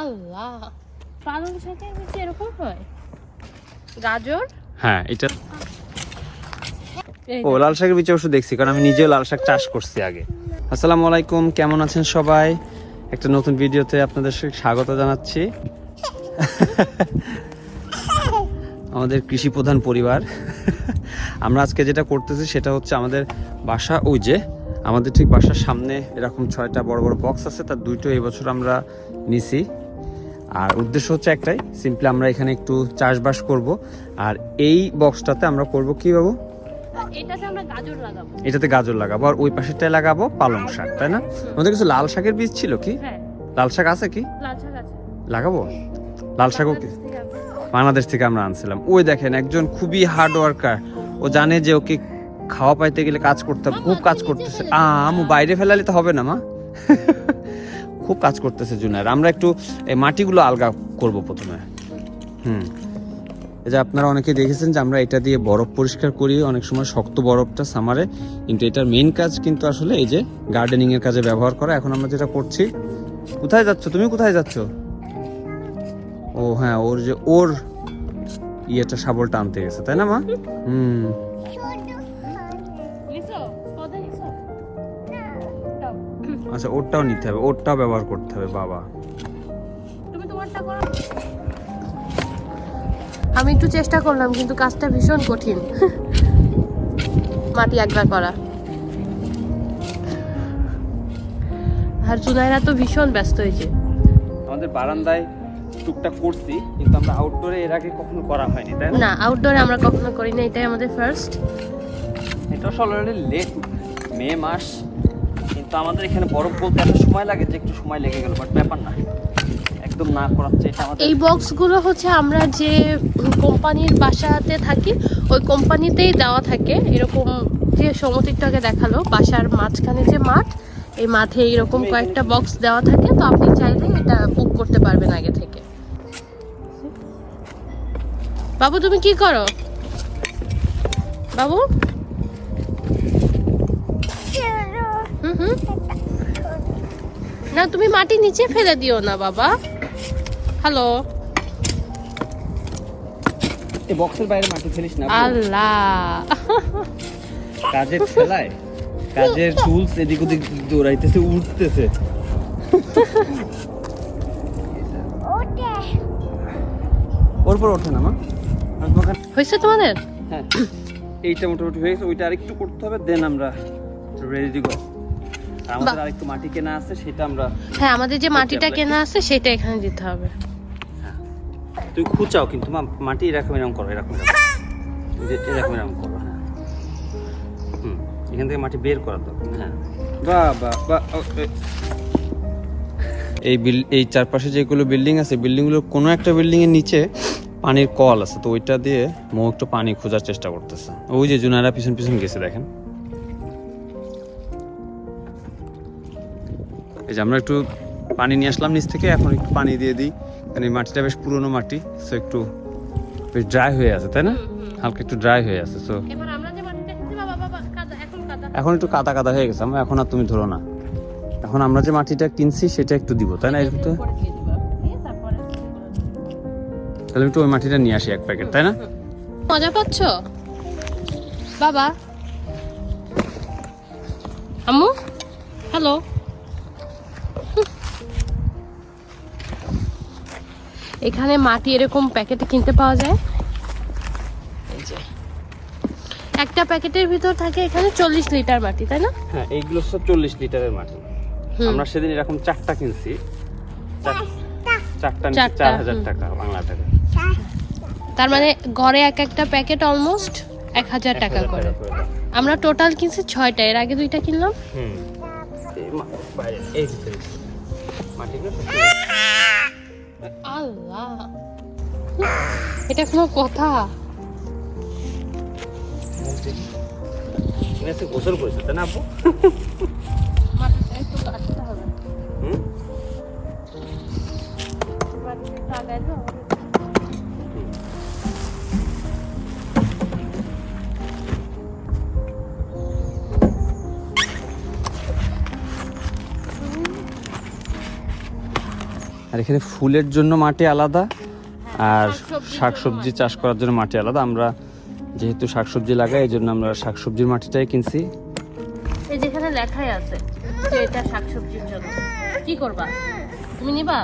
আল্লাহ। পালং শাকের বীজ এরকম হয়? গাজর? হ্যাঁ এটা ও লাল শাকের বীজ অবশ্য দেখছি কারণ আমি নিজেও লাল শাক চাষ করছি আগে। আসসালামু আলাইকুম কেমন আছেন সবাই? একটা নতুন ভিডিওতে আপনাদের স্বাগত জানাচ্ছি। আমাদের কৃষি প্রধান পরিবার। আমরা আজকে যেটা করতেছি সেটা হচ্ছে আমাদের বাসা ওই যে আমাদের ঠিক বাসার সামনে এরকম ছয়টা বড় বড় বক্স আছে তার দুইটো এবছর আমরা নিছি। আর উদ্দেশ্য হচ্ছে একটাই সিম্পলি আমরা এখানে একটু চাষবাস করব। আর এই বক্সটাতে আমরা করব কি বাবু? এটাতে গাজর লাগাবো। আর ওই পাশেরটায় লাগাবো পালং শাক তাই না? আমাদের কিছু লাল শাকের বীজ ছিল কি? হ্যাঁ। লাল শাক আছে কি? লাল শাক আছে। লাগাবো? লাল শাকও কি? বাংলাদেশ থেকে আমরা- আনছিলাম। ওই দেখেন একজন খুবই হার্ড ওয়ার্কার ও জানে যে ওকে খাওয়া পাইতে গেলে কাজ করতে হবে খুব কাজ করতেছে। আমু বাইরে ফেলালে তো হবে না মা। খুব কাজ করতেছে জুনার আমরা একটু এই মাটিগুলো আলগা করব প্রথমে। হুম। এই যে আপনারা অনেকে দেখেছেন যে আমরা এটা দিয়ে বরফ পরিষ্কার করি, অনেক সময় শক্ত বরফটা সামারে। কিন্তু এটার মেইন কাজ কিন্তু আসলে এই যে গার্ডেনিং এর কাজে ব্যবহার করা। এখন আমরা যেটা করছি, কোথায় যাচ্ছ? তুমি কোথায় যাচ্ছ? ও হ্যাঁ ওর যে ওর ইয়েটা, শাবলটা আনতে গেছে, তাই না মা? হুম। আচ্ছা ওরটাও নিতে হবে। ওরটাও ব্যবহার করতে হবে বাবা। তুমি আমি একটু চেষ্টা করলাম কিন্তু কাজটা ভীষণ কঠিন। মাটি আগড়া করা। আর জুনাইরা তো ভীষণ ব্যস্ত হয়েছে। আমাদের বারান্দায় টুকটাক করছি কিন্তু আমরা আউটডোরে এর আগে কখনো করা হয়নি তাই না? না আউটডোরে আমরা কখনো করি না এটাই আমাদের ফার্স্ট এটা অলরেডি লেট মে মাস কিন্তু আমাদের এখানে বরফ বলতে এত সময় লাগে যে একটু সময় লেগে গেল বাট ব্যাপার না। একদম না করাচ্ছে এটা আমাদের এই বক্সগুলো হচ্ছে আমরা যে কোম্পানির বাসাতে থাকি ওই কোম্পানিতেই দেওয়া থাকে। এরকম যে সমতিকটাকে দেখাল বাসার মাঝখানে যে মাঠ এই মাঠে এরকম কয়েকটা বক্স দেওয়া থাকে তো আপনি চাইলে এটা বুক করতে পারবেন আগে থেকে। বাবু তুমি কি করো? বাবু হুম হুম না তুমি মাটি নিচে ফেলে দিও না বাবা। হ্যালো এই বক্সের বাইরে মাটি ফেলিস না আল্লাহ। কাজের ঠেলায় কাজের টুলস এদিক ওদিক দৌড়াইতেছে উঠতেছে। ওর পর ওঠে না মা? হয়েছে তোমাদের? হ্যাঁ এইটা মোটামুটি হয়েছে ওইটা আরেকটু করতে হবে দেন আমরা রেডি গো আমাদের আরেকটু মাটি কেনা আছে সেটা আমরা হ্যাঁ আমাদের যে মাটিটা কেনা আছে সেটা এখানে দিতে হবে। তুই খুঁচাও কিন্তু মা মাটি এরকম এরকম করো এরকম এরকম এই এরকম এরকম করো হ্যাঁ। হুম এখান থেকে মাটি বের করা দরকার হ্যাঁ। বাহ বাহ বাহ ও, এই বিল এই চারপাশে যেগুলো বিল্ডিং আছে বিল্ডিংগুলোর কোনো একটা বিল্ডিং এর নিচে পানির কল আছে তো ওইটা দিয়ে মৌ একটু পানি খোঁজার চেষ্টা করতেছে। ওই যে জুনারা পিছন পিছন গেছে দেখেন। যে আমরা একটু পানি নিয়ে আসলাম নিচ থেকে এখন একটু পানি দিয়ে দিই। কারণ এই মাটিটা বেশ পুরনো মাটি সো একটু বেশ ড্রাই হয়ে আছে তাই না? হালকা একটু ড্রাই হয়ে আছে সো এখন একটু কাদা কাদা হয়ে গেছে আমরা এখন আর তুমি ধরো না। এখন আমরা যে মাটিটা কিনছি সেটা একটু দিব তাই না এর ভিতরে তাহলে একটু ওই মাটিটা নিয়ে আসি এক প্যাকেট তাই না? মজা পাচ্ছ বাবা। আম্মু? এখানে মাটি এরকম প্যাকেটে কিনতে পাওয়া যায়। এই যে। একটা প্যাকেটের ভিতর থাকে এখানে চল্লিশ লিটার মাটি তাই না? হ্যাঁ এইগুলো সব চল্লিশ লিটারের মাটি। আমরা সেদিন এরকম চারটা কিনছি। চার- চারটা চার হাজার। টাকা বাংলা টাকা তার মানে গড়ে এক একটা প্যাকেট অলমোস্ট এক হাজার এক টাকা করে। আমরা টোটাল কিনছি ছয়টা এর আগে দুইটা কিনলাম। হুম। এই মাটিগুলো আল্লাহ। এটা কোনো কথা? গোসল করেছে তাই না আপু? হবে। হুম? আর এখানে ফুলের জন্য মাটি আলাদা আর শাকসবজির শাকসবজি চাষ করার জন্য মাটি আলাদা। আমরা যেহেতু শাকসবজি লাগাই এই জন্য আমরা শাকসবজির মাটিটাই কিনছি। এই যেখানে লেখাই আছে যে এটা শাকসবজির জন্য। কি করবা? তুমি নিবা।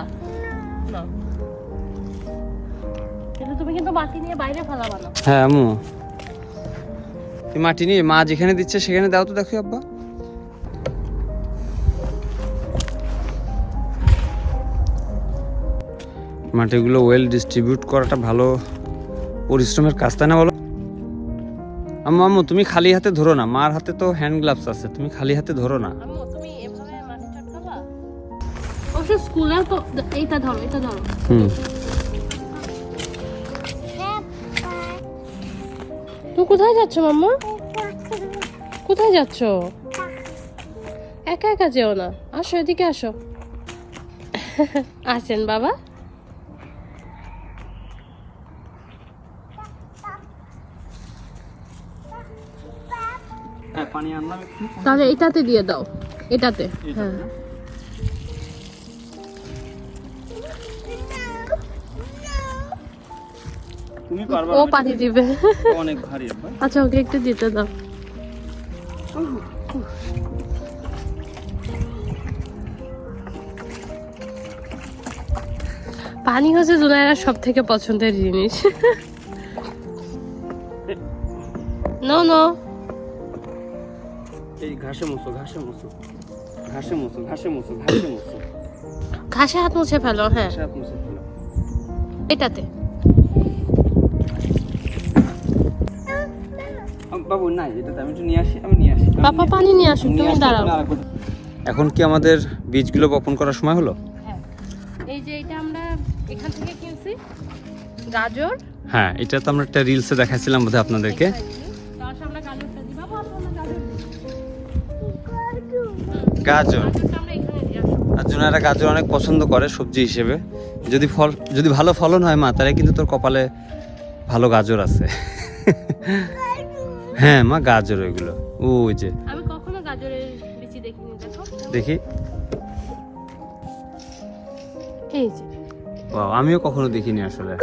কিন্তু তুমি কিন্তু মাটি নিয়ে বাইরে ফেলাবা না। হ্যাঁ আম্মু। তুই মাটি নিয়ে মা যেখানে দিচ্ছে সেখানে দাও তো দেখো আব্বা। মাটিগুলো ওয়েল ডিস্ট্রিবিউট করাটা ভালো পরিশ্রমের কাজ তাই না বলো? আম্মু আম্মু তুমি খালি হাতে ধরো না। মার হাতে তো হ্যান্ড গ্লাভস আছে তুমি খালি হাতে ধরো না। অবশ্য স্কুলে তো এইটা ধরো এটা ধরো। হুম। তুমি কোথায় যাচ্ছ মাম্মা? কোথায় যাচ্ছ? একা একা যেও না। আসো এদিকে আসো। আসেন বাবা। হ্যাঁ পানি আনলাম একটু। তাহলে এটাতে দিয়ে দাও এটাতে হ্যাঁ। তুমি পারবা ও পানি দিবে। অনেক ভারী আচ্ছা ওকে একটু দিতে দাও। পানি হচ্ছে জুনাইরার সব থেকে পছন্দের জিনিস। নো নো এই ঘাসে মুছো ঘাসে মুছো। ঘাসে মুছো ঘাসে মুছো ঘাসে মুছো। ঘাসে হাত মুছে ফেলো হ্যাঁ। ঘাসে হাত মুছে ফেলো। এটাতে। আম- বাবু নাই এটা আমি একটু নিয়ে আসি আমি নিয়ে আসি। পাপা পানি নিয়ে আসুন তুমি দাঁড়াও। এখন কি আমাদের বীজগুলো বপন করার সময় হলো? হ্যাঁ। এই যে এটা আমরা এখান থেকে কিনছি গাজর। হ্যাঁ এটা তো আমরা একটা রিলসে দেখাইছিলাম বোধহয় আপনাদেরকে। গাজর। আর জুনারা গাজর অনেক পছন্দ করে সবজি হিসেবে। যদি ফল যদি ভালো ফলন হয় মা তাহলে কিন্তু তোর কপালে ভালো গাজর আছে। হ্যাঁ মা গাজর ওইগুলো। ওই যে। দেখো। আমিও কখনো দেখিনি আসলে।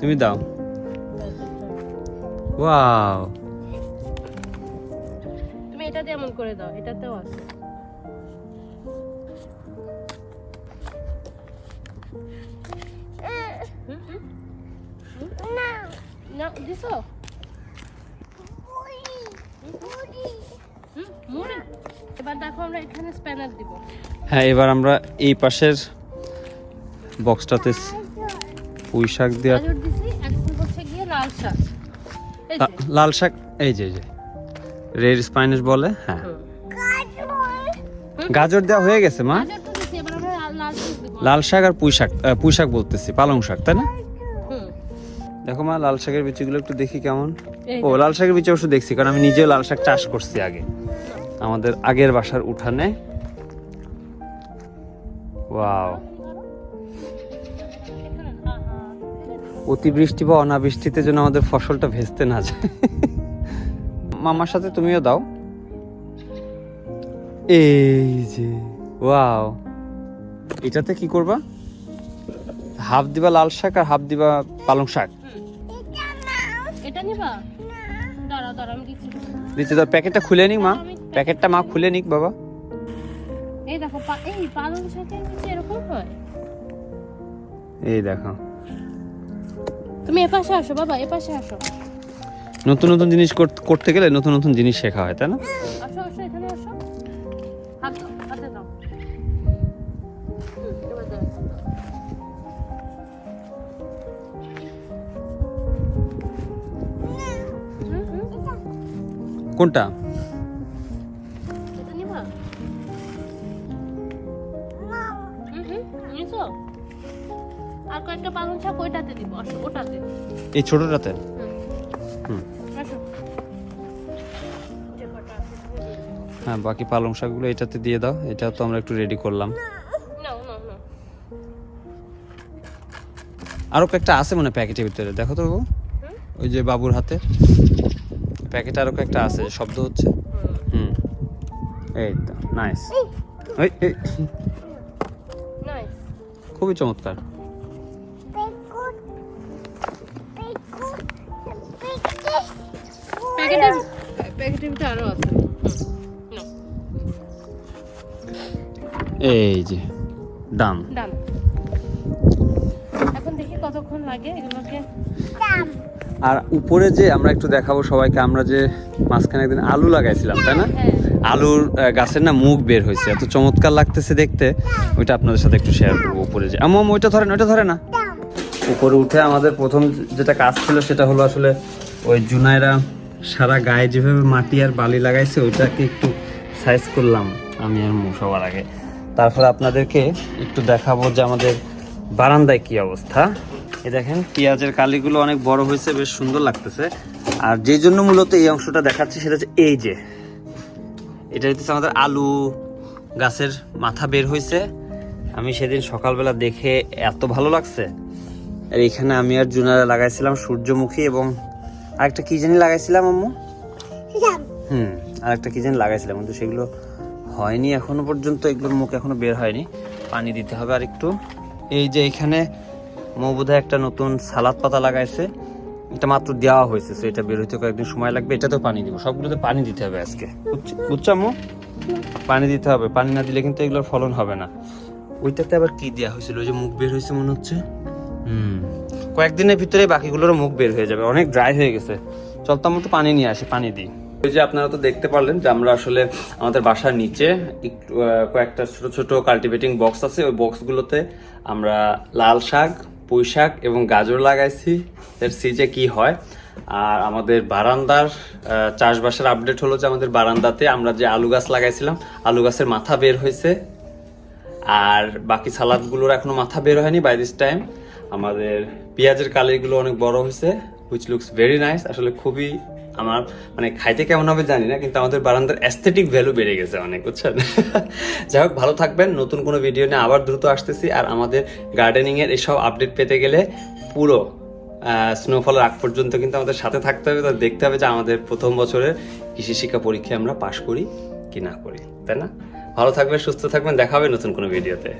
তুমি দাও। ওয়াও তুমি এটা দিয়ে এমন করে দাও এটাতেও আছে? না। দিছো? এবার দেখো আমরা এখানে স্প্যানার দিব। হ্যাঁ এবার আমরা এই পাশের বক্সটাতে পুঁই শাক দেওয়া গাজর দিছি এখন হচ্ছে গিয়ে লাল শাক। এই যে। লাল শাক এই যে এই যে। রেড স্পাইনাস বলে হ্যাঁ। গাজর। দেওয়া হয়ে গেছে মা? গাজর তো দিছি এবার আমরা লাল- শাক দিব। লাল শাক আর পুঁই শাক পুঁই শাক বলতেছি পালং শাক তাই না? দেখো মা লাল শাকের বিচিগুলো একটু দেখি কেমন। ও লাল শাকের বিচি অবশ্য দেখছি কারণ আমি নিজেও লাল শাক চাষ করছি আগে। আমাদের আগের বাসার উঠানে। ওয়াও। অতিবৃষ্টি বা অনাবৃষ্টিতে যেন আমাদের ফসলটা ভেস্তে না যায়। মামার সাথে তুমিও দাও। এই যে ওয়াও। এটাতে কি করবা? হাফ দিবা লাল শাক আর হাফ দিবা পালং শাক। এটা নিবা? আমি দিচ্ছি। দিচ্ছি তোর প্যাকেটটা খুলে নিক মা। প্যাকেটটা মা খুলে নিক বাবা। এই দেখো এই পালং শাকের নিচে এরকম হয়? এই দেখো। তুমি এপাশে আসো বাবা এপাশে আসো নতুন নতুন জিনিস কর- করতে গেলে নতুন নতুন জিনিস শেখা হয় তাই না আসো আসো এখানে আসো হাত হাতে দাও হুম, এবার দাও। হুম, হুম। কোনটা এই ছোটটাতে। হ্যাঁ বাকি পালং শাকগুলো এটাতে দিয়ে দাও। এটা তো আমরা একটু রেডি করলাম। নাও নাও নাও আরও কয়েকটা আছে মনে প্যাকেটের ভিতরে। দেখো তো ওই যে বাবুর হাতে। প্যাকেট আরও কয়েকটা আছে শব্দ হচ্ছে। হুম। এই তো নাইস ওই খুবই চমৎকার। প্যাকেটের প্যাকেটের ভিতরে আরও আছে। এই যে ডান। ডান। এখন দেখি কতক্ষণ লাগে এগুলোকে। আর উপরে যে আমরা একটু দেখাবো সবাইকে আমরা যে মাঝখানে একদিন আলু লাগাইছিলাম তাই না? হ্যাঁ। আলুর গাছের না মুখ বের হয়েছে। এত চমৎকার লাগতেছে দেখতে। ওইটা আপনাদের সাথে একটু শেয়ার করব উপরে যে আমার ওইটা ধরেন ওইটা ধরে না। উপরে উঠে আমাদের প্রথম যেটা কাজ ছিল সেটা হলো আসলে ওই জুনাইরা সারা গায়ে যেভাবে মাটি আর বালি লাগাইছে ওইটাকে একটু সাইজ করলাম আমি আর মু সবার আগে। তারপরে আপনাদেরকে একটু দেখাবো যে আমাদের বারান্দায় কি অবস্থা। এই দেখেন, পেঁয়াজের কালিগুলো অনেক বড় হয়েছে, বেশ সুন্দর লাগতেছে। আর যেই জন্য মূলত এই অংশটা দেখাচ্ছি সেটা হচ্ছে এই যে। এটা হচ্ছে আমাদের আলু গাছের মাথা বের হয়েছে আমি সেদিন সকালবেলা দেখে এত ভালো লাগছে। আর এখানে আমি আর জুনারা লাগাইছিলাম সূর্যমুখী এবং আরেকটা কি জানি লাগাইছিলাম আম্মু? হুম আরেকটা কি জানি লাগাইছিলাম কিন্তু সেগুলো হয়নি এখনও পর্যন্ত এগুলোর মুখ এখনও বের হয়নি। পানি দিতে হবে আর একটু এই যে এখানে মৌবোধা একটা নতুন সালাদ পাতা লাগাইছে এটা মাত্র দেওয়া হয়েছে তো এটা বের হইতে কয়েকদিন সময় লাগবে এটাতেও পানি দিব। সবগুলোতে পানি দিতে হবে আজকে। বুঝছ- আম্মু? পানি দিতে হবে পানি না দিলে কিন্তু এগুলোর ফলন হবে না। ওইটাতে আবার কি দেওয়া হয়েছিল? ওই যে মুখ বের হয়েছে মনে হচ্ছে। হুম কয়েকদিনের ভিতরে বাকিগুলোর মুখ বের হয়ে যাবে। অনেক ড্রাই হয়ে গেছে। চল চলতাম একটু পানি নিয়ে আসি, পানি দিই। ওই যে আপনারা তো দেখতে পারলেন যে আমরা আসলে আমাদের বাসার নিচে একটু কয়েকটা ছোট ছোট কাল্টিভেটিং বক্স আছে। ওই বক্সগুলোতে আমরা লাল শাক, পুঁই শাক এবং গাজর লাগাইছি। এর সিজে কি হয়? আর আমাদের বারান্দার চাষবাসের আপডেট হলো যে আমাদের বারান্দাতে আমরা যে আলু গাছ লাগাইছিলাম, আলু গাছের মাথা বের হয়েছে। আর বাকি সালাদগুলোর এখনও মাথা বের হয়নি বাই দিস টাইম আমাদের পেঁয়াজের কালিগুলো অনেক বড় হয়েছে হুইচ লুকস ভেরি নাইস আসলে খুবই আমার মানে খাইতে কেমন হবে জানি না, কিন্তু আমাদের বারান্দার অ্যাস্থেটিক ভ্যালু বেড়ে গেছে অনেক, বুঝছেন? যাই হোক, ভালো থাকবেন। নতুন কোনো ভিডিও নিয়ে আবার দ্রুত আসতেছি। আর আমাদের গার্ডেনিংয়ের এসব আপডেট পেতে গেলে পুরো স্নোফলের আগ পর্যন্ত কিন্তু আমাদের সাথে থাকতে হবে। তো দেখতে হবে যে আমাদের প্রথম বছরের কৃষি শিক্ষা পরীক্ষায় আমরা পাশ করি কি না করি, তাই না? ভালো থাকবেন, সুস্থ থাকবেন। দেখা হবে নতুন কোনো ভিডিওতে